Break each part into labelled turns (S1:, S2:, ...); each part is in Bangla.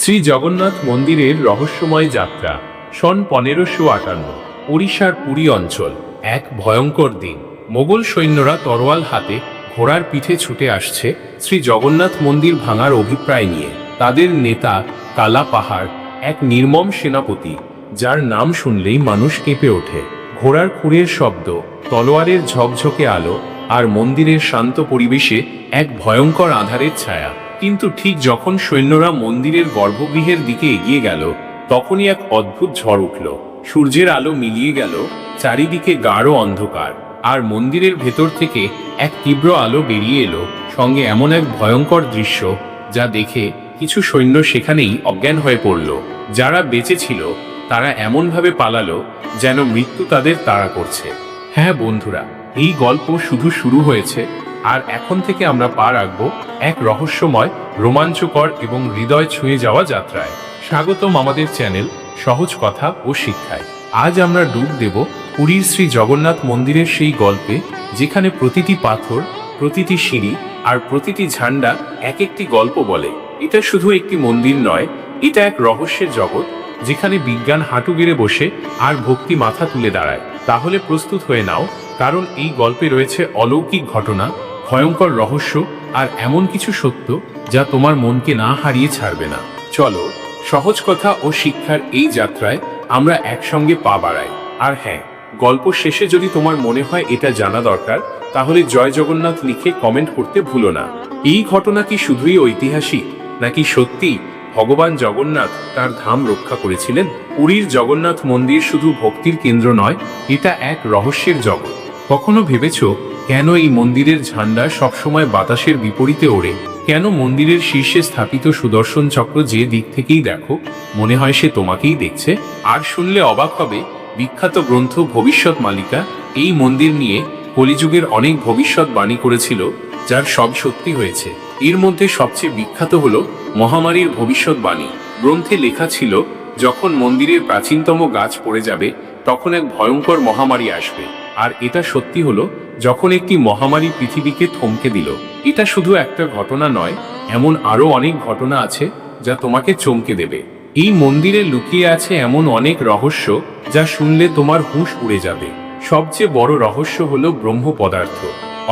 S1: শ্রী জগন্নাথ মন্দিরের রহস্যময় যাত্রা, সন পনেরোশো আটান্ন, ওড়িশার পুরী অঞ্চল। এক ভয়ঙ্কর দিন। মোগল সৈন্যরা তরোয়াল হাতে ঘোড়ার পিঠে ছুটে আসছে শ্রী জগন্নাথ মন্দির ভাঙার অভিপ্রায় নিয়ে। তাদের নেতা কালা পাহাড়, এক নির্মম সেনাপতি, যার নাম শুনলেই মানুষ কেঁপে ওঠে। ঘোড়ার খুঁড়ের শব্দ, তলোয়ারের ঝকঝকে আলো আর মন্দিরের শান্ত পরিবেশে এক ভয়ঙ্কর আধারের ছায়া। কিন্তু ঠিক যখন সৈন্যরা মন্দিরের গর্ভগৃহের দিকে এগিয়ে গেল, তখনই এক অদ্ভুত ঝড় উঠল। সূর্যের আলো মিলিয়ে গেল, চারিদিকে গাঢ় অন্ধকার, আর মন্দিরের ভেতর থেকে এক তীব্র আলো বেরিয়ে এলো, সঙ্গে এমন এক ভয়ঙ্কর দৃশ্য, যা দেখে কিছু সৈন্য সেখানেই অজ্ঞান হয়ে পড়ল। যারা বেঁচে ছিল, তারা এমনভাবে পালালো যেন মৃত্যু তাদের তাড়া করছে। হ্যাঁ বন্ধুরা, এই গল্প শুধু শুরু হয়েছে আর এখন থেকে আমরা পা রাখব এক রহস্যময়, রোমাঞ্চকর এবং হৃদয় ছুঁয়ে যাওয়া যাত্রায়। স্বাগতম আমাদের চ্যানেল সহজ কথা ও শিক্ষায়। আজ আমরা ডুব দেব পুরীর শ্রী জগন্নাথ মন্দিরের সেই গল্পে, যেখানে প্রতিটি পাথর, প্রতিটি সিঁড়ি আর প্রতিটি ঝান্ডা এক একটি গল্প বলে। এটা শুধু একটি মন্দির নয়, এটা এক রহস্যের জগৎ, যেখানে বিজ্ঞান হাঁটু গেড়ে বসে আর ভক্তি মাথা তুলে দাঁড়ায়। তাহলে প্রস্তুত হয়ে নাও, কারণ এই গল্পে রয়েছে অলৌকিক ঘটনা ভয়ঙ্কর রহস্য আর এমন কিছু সত্য যা তোমার মনকে না হারিয়ে ছাড়বে না। চলো, সহজ কথা ও শিক্ষার এই যাত্রায় আমরা একসঙ্গে পা বাড়াই। আর হ্যাঁ গল্প শেষে যদি তোমার মনে হয় এটা জানা দরকার, তাহলে জয় জগন্নাথ লিখে কমেন্ট করতে ভুলো না। এই ঘটনা কি শুধুই ঐতিহাসিক, নাকি সত্যি ভগবান জগন্নাথ তার ধাম রক্ষা করেছিলেন? পুরীর জগন্নাথ মন্দির শুধু ভক্তির কেন্দ্র নয়, এটা এক রহস্যের জগৎ। কখনো ভেবেছো কেন এই মন্দিরের ঝান্ডা সবসময় বাতাসের বিপরীতে ওড়ে? কেন মন্দিরের শীর্ষে স্থাপিত সুদর্শন চক্র যে দিক থেকেই দেখো, মনে হয় সে তোমাকেই দেখছে? আর শুনলে অবাক হবে, বিখ্যাত গ্রন্থ ভবিষ্যৎ মালিকা এই মন্দির নিয়ে কলিযুগের অনেক ভবিষ্যৎ বাণী করেছিল, যার সব সত্যি হয়েছে। এর মধ্যে সবচেয়ে বিখ্যাত হল মহামারীর ভবিষ্যৎবাণী গ্রন্থে লেখা ছিল, যখন মন্দিরের প্রাচীনতম গাছ পড়ে যাবে, তখন এক ভয়ঙ্কর মহামারী আসবে। আর এটা সত্যি হলো, যখন একটি মহামারী পৃথিবীকে থমকে দিল, এটা শুধু একটা ঘটনা নয়, এমন আরও অনেক ঘটনা আছে যা তোমাকে চমকে দেবে। এই মন্দিরে লুকিয়ে আছে এমন অনেক রহস্য যা শুনলে তোমার হুঁশ উড়ে যাবে। সবচেয়ে বড় রহস্য হল ব্রহ্ম পদার্থ,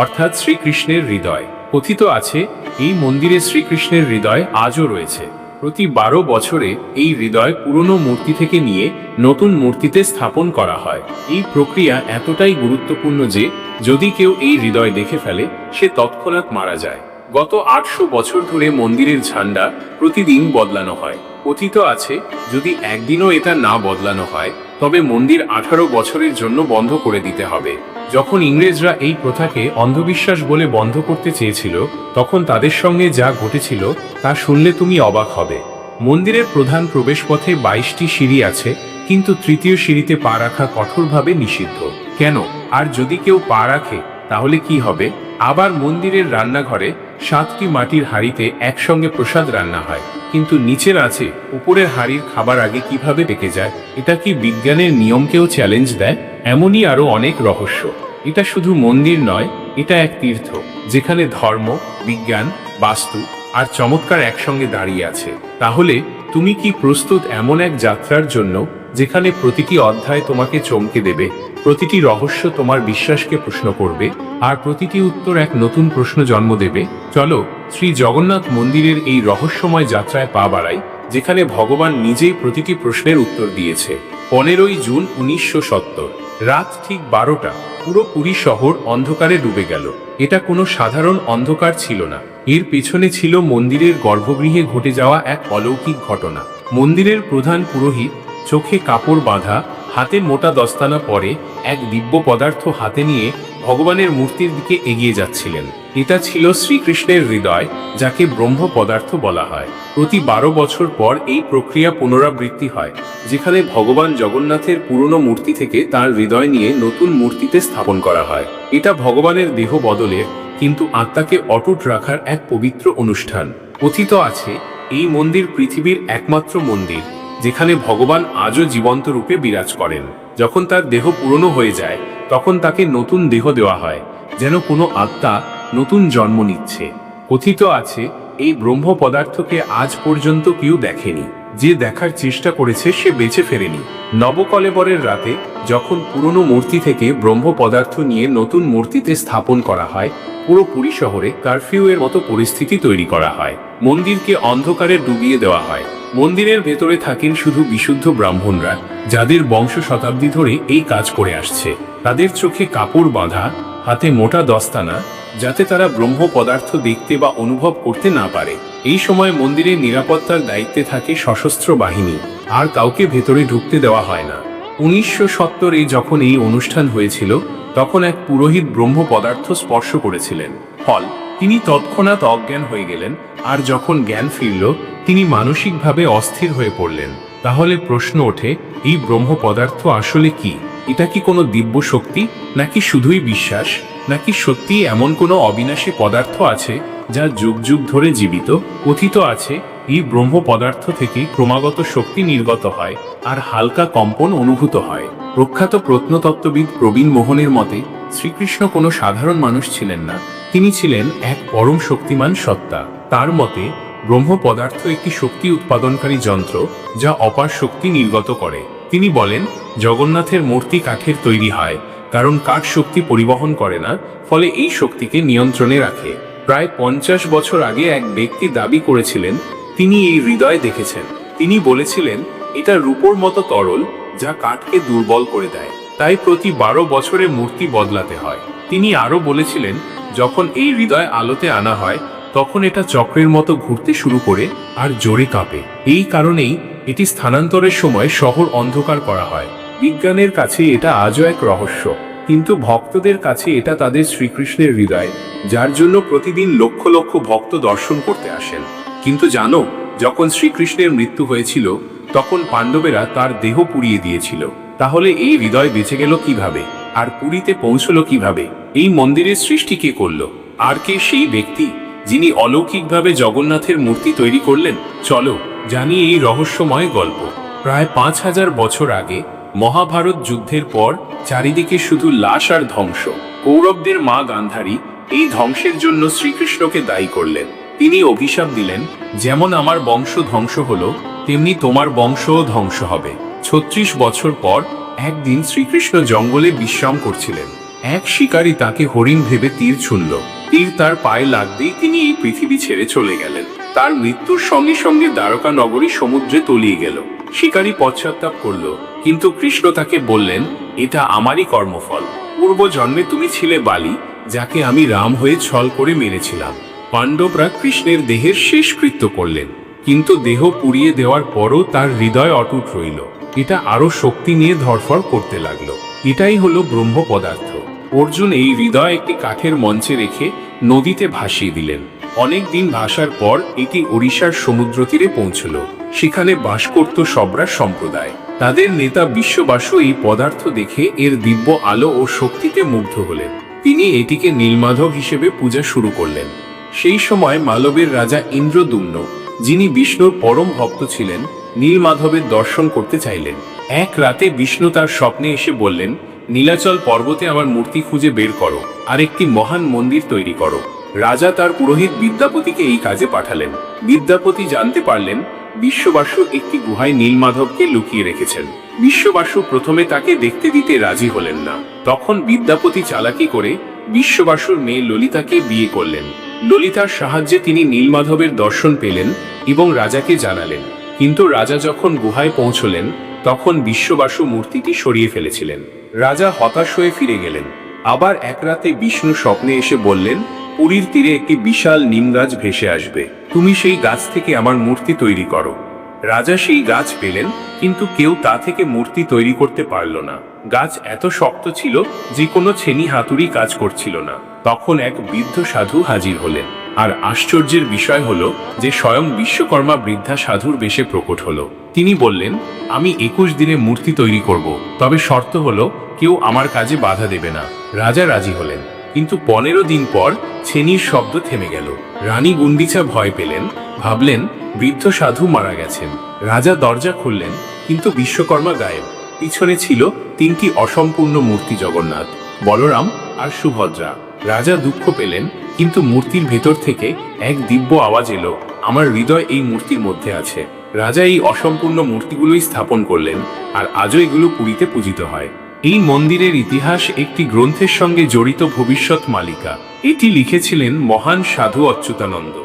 S1: অর্থাৎ শ্রীকৃষ্ণের হৃদয়। কথিত আছে, এই মন্দিরে শ্রীকৃষ্ণের হৃদয় আজও রয়েছে। প্রতি বারো বছরে এই হৃদয় পুরনো মূর্তি থেকে নিয়ে নতুন মূর্তিতে স্থাপন করা হয়। এই প্রক্রিয়া এতটাই গুরুত্বপূর্ণ যে, যদি কেউ এই হৃদয় দেখে ফেলে, সে তৎক্ষণাৎ মারা যায়। গত আটশো বছর ধরে মন্দিরের ঝান্ডা প্রতিদিন বদলানো হয়। কথিত আছে, যদি একদিনও এটা না বদলানো হয় তবে মন্দির আঠারো বছরের জন্য বন্ধ করে দিতে হবে। যখন ইংরেজরা এই প্রথাকে অন্ধবিশ্বাস বলে বন্ধ করতে চেয়েছিল, তখন তাদের সঙ্গে যা ঘটেছিল তা শুনলে তুমি অবাক হবে। মন্দিরের প্রধান প্রবেশপথে বাইশটি সিঁড়ি আছে, কিন্তু তৃতীয় সিঁড়িতে পা রাখা কঠোরভাবে নিষিদ্ধ। কেন? আর যদি কেউ পা রাখে, তাহলে কি হবে? আবার মন্দিরের রান্নাঘরে সাতটি মাটির হাড়িতে একসঙ্গে প্রসাদ রান্না হয়। কিন্তু নিচের আছে, উপরে হাড়ির খাবার আগে কীভাবে পেকে যায়, এটা কি বিজ্ঞানের নিয়মকেও চ্যালেঞ্জ দেয়? এমনই আরও অনেক রহস্য। এটা শুধু মন্দির নয়, এটা এক তীর্থ, যেখানে ধর্ম, বিজ্ঞান, বাস্তু আর চমৎকার একসঙ্গে দাঁড়িয়ে আছে। তাহলে তুমি কি প্রস্তুত এমন এক যাত্রার জন্য যেখানে প্রতিটি অধ্যায় তোমাকে চমকে দেবে, প্রতিটি রহস্য তোমার বিশ্বাসকে প্রশ্ন করবে, আর প্রতিটি উত্তর এক নতুন প্রশ্ন জন্ম দেবে। চলো, শ্রী জগন্নাথ মন্দিরের এই রহস্যময় যাত্রায় পা বাড়াই, যেখানে ভগবান নিজেই প্রতিটি প্রশ্নের উত্তর দিয়েছে। পনেরোই জুন উনিশশো সত্তর, রাত ঠিক বারোটা, পুরো পুরী শহর অন্ধকারে ডুবে গেল। এটা কোনো সাধারণ অন্ধকার ছিল না। এর পেছনে ছিল মন্দিরের গর্ভগৃহে ঘটে যাওয়া এক অলৌকিক ঘটনা। মন্দিরের প্রধান পুরোহিত চোখে কাপড় বাঁধা হাতে মোটা দস্তানা পরে এক দিব্য পদার্থ হাতে নিয়ে ভগবানের মূর্তির দিকে এগিয়ে যাচ্ছিলেন। এটা ছিল শ্রীকৃষ্ণের হৃদয়, যাকে ব্রহ্ম পদার্থ বলা হয়। প্রতি বারো বছর পর এই প্রক্রিয়া পুনরাবৃত্তি হয়, যেখানে ভগবান জগন্নাথের পুরনো মূর্তি থেকে তার হৃদয় নিয়ে নতুন মূর্তিতে স্থাপন করা হয়। এটা ভগবানের দেহ বদলে, কিন্তু আত্মাকে অটুট রাখার এক পবিত্র অনুষ্ঠান। কথিত আছে, এই মন্দির পৃথিবীর একমাত্র মন্দির। যেখানে ভগবান আজও জীবন্ত রূপে বিরাজ করেন। যখন তার দেহ পুরনো হয়ে যায়, তখন তাকে নতুন দেহ দেওয়া হয়, যেন কোনো আত্মা নতুন জন্ম নিচ্ছে। কথিত আছে, এই ব্রহ্ম পদার্থকে আজ পর্যন্ত কেউ দেখেনি। যে দেখার চেষ্টা করেছে, সে বেঁচে ফেরেনি। নবকলেবরের রাতে যখন পুরনো মূর্তি থেকে ব্রহ্ম পদার্থ নিয়ে নতুন মূর্তিতে স্থাপন করা হয়, পুরো পুরী শহরে কারফিউ এর মতো পরিস্থিতি তৈরি করা হয়। মন্দিরকে অন্ধকারে ডুবিয়ে দেওয়া হয়। মন্দিরের ভেতরে থাকেন শুধু বিশুদ্ধ ব্রাহ্মণরা, যাদের বংশ শতাব্দী ধরে এই কাজ করে আসছে। তাদের চোখে কাপড় বাঁধা, হাতে মোটা দস্তানা, যাতে তারা ব্রহ্ম পদার্থ দেখতে বা অনুভব করতে না পারে। এই সময় মন্দিরের নিরাপত্তার দায়িত্বে থাকে সশস্ত্র বাহিনী, আর কাউকে ভেতরে ঢুকতে দেওয়া হয় না। উনিশশো সত্তরে যখন এই অনুষ্ঠান হয়েছিল, তখন এক পুরোহিত ব্রহ্ম পদার্থ স্পর্শ করেছিলেন। ফল তিনি তৎক্ষণাৎ অজ্ঞান হয়ে গেলেন, আর যখন জ্ঞান ফিরল, তিনি মানসিকভাবে অস্থির হয়ে পড়লেন। তাহলে প্রশ্ন ওঠে, এই ব্রহ্ম পদার্থ আসলে কি? এটা কি কোনো দিব্য শক্তি, নাকি শুধুই বিশ্বাস, নাকি সত্যি এমন কোনো অবিনাশী পদার্থ আছে, যা যুগ যুগ ধরে জীবিত, কথিত আছে, এই ব্রহ্ম পদার্থ থেকে ক্রমাগত শক্তি নির্গত হয়, আর হালকা কম্পন অনুভূত হয়? প্রখ্যাত প্রত্নতত্ত্ববিদ প্রবীণ মোহনের মতে, শ্রীকৃষ্ণ কোনো সাধারণ মানুষ ছিলেন না। তিনি ছিলেন এক পরম শক্তিমান সত্তা। তার মতে ব্রহ্ম পদার্থ একটি শক্তি উৎপাদনকারী যন্ত্র যা অপার শক্তি নির্গত করে। তিনি বলেন, জগন্নাথের মূর্তি কাঠের তৈরি হয়, কারণ কাঠ শক্তি পরিবহন করে না, ফলে এই শক্তিকে নিয়ন্ত্রণে রাখে। প্রায় পঞ্চাশ বছর আগে এক ব্যক্তি দাবি করেছিলেন, তিনি এই হৃদয় দেখেছেন। তিনি বলেছিলেন, এটা রূপোর মতো তরল যা কাঠকে দুর্বল করে দেয়। তাই প্রতি বারো বছরে মূর্তি বদলাতে হয়। তিনি আরও বলেছিলেন, যখন এই হৃদয় আলোতে আনা হয়, তখন এটা চক্রের মতো ঘুরতে শুরু করে আর জোরে কাঁপে। এই কারণেই এটি স্থানান্তরের সময় শহর অন্ধকার করা হয়। বিজ্ঞানের কাছে এটা আজও এক রহস্য, কিন্তু ভক্তদের কাছে এটা তাদের শ্রীকৃষ্ণের হৃদয়, যার জন্য প্রতিদিন লক্ষ লক্ষ ভক্ত দর্শন করতে আসেন। কিন্তু জানো, যখন শ্রীকৃষ্ণের মৃত্যু হয়েছিল, তখন পাণ্ডবেরা তার দেহ পুড়িয়ে দিয়েছিল। তাহলে এই হৃদয় বেঁচে গেল কীভাবে? আর পুরীতে পৌঁছলো কীভাবে? এই মন্দিরের সৃষ্টি কে করল? আর কে সেই ব্যক্তি যিনি অলৌকিকভাবে জগন্নাথের মূর্তি তৈরি করলেন? চলো, জানি এই রহস্যময় গল্প। প্রায় পাঁচ হাজার বছর আগে, মহাভারত যুদ্ধের পর, চারিদিকে শুধু লাশ আর ধ্বংস। কৌরবদের মা গান্ধারী এই ধ্বংসের জন্য শ্রীকৃষ্ণকে দায়ী করলেন। তিনি অভিশাপ দিলেন, যেমন আমার বংশ ধ্বংস হলো, তেমনি তোমার বংশও ধ্বংস হবে। ছত্রিশ বছর পর একদিন শ্রীকৃষ্ণ জঙ্গলে বিশ্রাম করছিলেন। এক শিকারী তাকে হরিণ ভেবে তীর ছুনল তীর তার পায়ে লাগতেই তিনি এই পৃথিবী ছেড়ে চলে গেলেন। তার মৃত্যুর সঙ্গে সঙ্গে দ্বারকা নগরী সমুদ্রে তলিয়ে গেল। শিকারী পশ্চাত্তাপ করল, কিন্তু কৃষ্ণ তাকে বললেন, এটা আমারই কর্মফল। পূর্ব জন্মে তুমি ছিলে বালি, যাকে আমি রাম হয়ে ছল করে মেরেছিলাম। পাণ্ডবরা কৃষ্ণের দেহের শেষকৃত্য করলেন, কিন্তু দেহ পুড়িয়ে দেওয়ার পরও তার হৃদয় অটুট রইল। এটা আরও শক্তি নিয়ে ধরফর করতে লাগল। এটাই হলো ব্রহ্ম পদার্থ। অর্জুন এই হৃদয় একটি কাঠের মঞ্চে রেখে নদীতে ভাসিয়ে দিলেন। অনেক দিন ভাসার পর এটি ওড়িশার সমুদ্র তীরে পৌঁছল। সেখানে বাস করত সবরা সম্প্রদায়। তাদের নেতা বিশ্ববাসু এই পদার্থ দেখে এর দিব্য আলো ও শক্তিতে মুগ্ধ হলেন। তিনি এটিকে নীলমাধব হিসেবে পূজা শুরু করলেন। সেই সময় মালবের রাজা ইন্দ্রদুম্ন, যিনি বিষ্ণুর পরম ভক্ত ছিলেন নীলমাধবের দর্শন করতে চাইলেন। এক রাতে বিষ্ণু তার স্বপ্নে এসে বললেন, নীলাচল পর্বতে আমার মূর্তি খুঁজে বের করো আর একটি মহান মন্দির তৈরি করো। রাজা তার পুরোহিত বিদ্যাপতিকে এই কাজে পাঠালেন। বিদ্যাপতি জানতে পারলেন, বিশ্ববাসু একটি গুহায় নীলমাধবকে লুকিয়ে রেখেছেন। বিশ্ববাসু প্রথমে তাকে দেখতে দিতে রাজি হলেন না। তখন বিদ্যাপতি চালাকি করে বিশ্ববাসুর মেয়ে ললিতাকে বিয়ে করলেন। ললিতার সাহায্যে তিনি নীলমাধবের দর্শন পেলেন এবং রাজাকে জানালেন। কিন্তু রাজা যখন গুহায় পৌঁছলেন, তখন বিশ্ববাসু মূর্তিটি সরিয়ে ফেলেছিলেন। রাজা হতাশ হয়ে ফিরে গেলেন। আবার এক রাতে বিষ্ণু স্বপ্নে এসে বললেন, পুরীর তীরে একটি বিশাল নিম গাছ ভেসে আসবে। তুমি সেই গাছ থেকে আমার মূর্তি তৈরি করো। রাজা সেই গাছ পেলেন, কিন্তু কেউ তা থেকে মূর্তি তৈরি করতে পারল না। গাছ এত শক্ত ছিল যে কোনো ছেনি হাতুড়ি কাজ করছিল না। তখন এক বৃদ্ধ সাধু হাজির হলেন। আর আশ্চর্যের বিষয় হলো যে স্বয়ং বিশ্বকর্মা বৃদ্ধা সাধুর বেশে প্রকট হলো। তিনি বললেন, আমি একুশ দিনে মূর্তি তৈরি করব। তবে শর্ত হলো, কেউ আমার কাজে বাধা দেবে না। রাজা রাজি হলেন। কিন্তু পনেরো দিন পর ছেনির শব্দ থেমে গেল। রানী গুন্ডিচা ভয় পেলেন, ভাবলেন, বৃদ্ধ সাধু মারা গেছেন। রাজা দরজা খুললেন, কিন্তু বিশ্বকর্মা গায়েব। পিছনে ছিল তিনটি অসম্পূর্ণ মূর্তি জগন্নাথ, বলরাম আর সুভদ্রা। রাজা দুঃখ পেলেন কিন্তু মূর্তির ভেতর থেকে এক দিব্য আওয়াজ এলো। আমার হৃদয় এই মূর্তির মধ্যে আছে। রাজা এই অসম্পূর্ণ মূর্তিগুলোই স্থাপন করলেন, আর আজও এগুলো পুরীতে পূজিত হয়। এই মন্দিরের ইতিহাস একটি গ্রন্থের সঙ্গে জড়িত ভবিষ্যৎ মালিকা। এটি লিখেছিলেন মহান সাধু অচ্যুতানন্দ,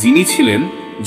S1: যিনি ছিলেন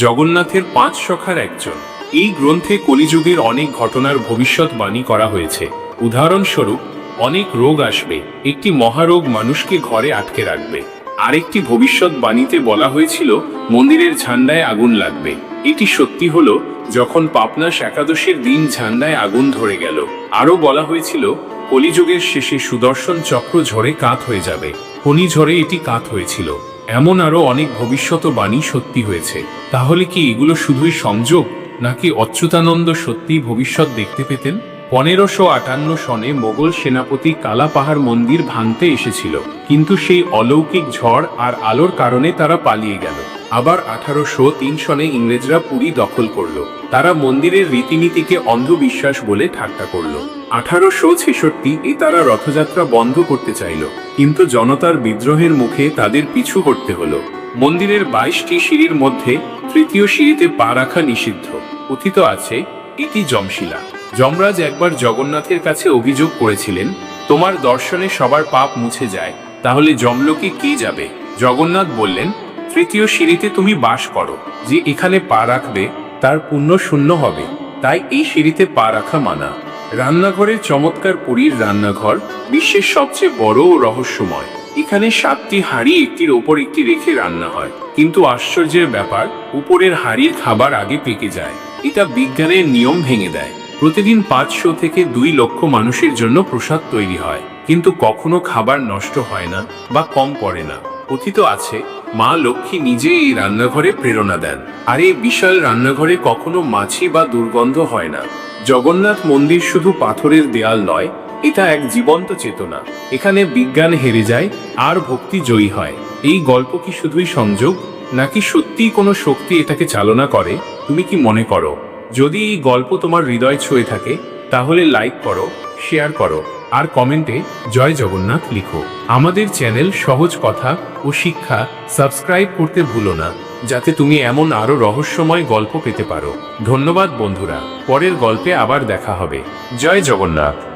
S1: জগন্নাথের পাঁচ সখার একজন। এই গ্রন্থে কলিযুগের অনেক ঘটনার ভবিষ্যৎবাণী করা হয়েছে। উদাহরণস্বরূপ, অনেক রোগ আসবে, একটি মহারোগ মানুষকে ঘরে আটকে রাখবে। আরেকটি ভবিষ্যৎবাণীতে বলা হয়েছিল, মন্দিরের ঝান্ডায় আগুন লাগবে। এটি সত্যি হলো, যখন পাপনাশ একাদশীর দিন ঝান্ডায় আগুন ধরে গেল। আরও বলা হয়েছিল, কলিযুগের শেষে সুদর্শন চক্র ঝড়ে কাত হয়ে যাবে। ফণি ঝড়ে এটি কাত হয়েছিল। এমন আরও অনেক ভবিষ্যৎ বাণী সত্যি হয়েছে। তাহলে কি এগুলো শুধুই সংযোগ, নাকি অচ্যুতানন্দ সত্যিই ভবিষ্যৎ দেখতে পেতেন? পনেরোশো আটান্ন সনে মোগল সেনাপতি কালা পাহাড় মন্দির ভাঙতে এসেছিল, কিন্তু সেই অলৌকিক ঝড় আর আলোর কারণে তারা পালিয়ে গেল। আবার আঠারোশো তিন সনে ইংরেজরা পুরী দখল করল। তারা মন্দিরের রীতিনীতিকে অন্ধবিশ্বাস বলে ঠাট্টা করল। আঠারোশো ছেষট্টি এ তারা রথযাত্রা বন্ধ করতে চাইল, কিন্তু জনতার বিদ্রোহের মুখে তাদের পিছু করতে হলো। মন্দিরের বাইশটি সিঁড়ির মধ্যে তৃতীয় সিঁড়িতে পা রাখা নিষিদ্ধ। কথিত আছে এটি যমশিলা যমরাজ একবার জগন্নাথের কাছে অভিযোগ করেছিলেন, তোমার দর্শনে সবার পাপ মুছে যায়, তাহলে যমলোকে কে যাবে? জগন্নাথ বললেন, তৃতীয় সিঁড়িতে তুমি বাস করো, যে এখানে পা রাখবে, তার পুণ্য শূন্য হবে, তাই এই সিঁড়িতে পা রাখা মানা। রান্নাঘরের চমৎকার পুরীর রান্নাঘর বিশ্বের সবচেয়ে বড় ও রহস্যময়। এখানে সাতটি হাঁড়ি, একটির ওপর একটি রেখে রান্না হয়। কিন্তু আশ্চর্যের ব্যাপার, উপরের হাঁড়ির খাবার আগে পেকে যায়। এটা বিজ্ঞানের নিয়ম ভেঙে দেয়। প্রতিদিন পাঁচশো থেকে দুই লক্ষ মানুষের জন্য প্রসাদ তৈরি হয়। কিন্তু কখনো খাবার নষ্ট হয় না বা কম পড়ে না। কথিত আছে, মা লক্ষ্মী নিজে এই রান্নাঘরে প্রেরণা দেন। আর এই বিশাল রান্নাঘরে কখনো মাছি বা দুর্গন্ধ হয় না। জগন্নাথ মন্দির শুধু পাথরের দেয়াল নয়, এটা এক জীবন্ত চেতনা। এখানে বিজ্ঞান হেরে যায়, আর ভক্তি জয়ী হয়। এই গল্প কি শুধুই সংযোগ, নাকি সত্যিই কোনো শক্তি এটাকে চালনা করে? তুমি কি মনে করো? যদি এই গল্প তোমার হৃদয় ছুঁয়ে থাকে, তাহলে লাইক করো শেয়ার করো, আর কমেন্টে জয় জগন্নাথ লিখো। আমাদের চ্যানেল সহজ কথা ও শিক্ষা সাবস্ক্রাইব করতে ভুলো না, যাতে তুমি এমন আরও রহস্যময় গল্প পেতে পারো। ধন্যবাদ বন্ধুরা, পরের গল্পে আবার দেখা হবে। জয় জগন্নাথ।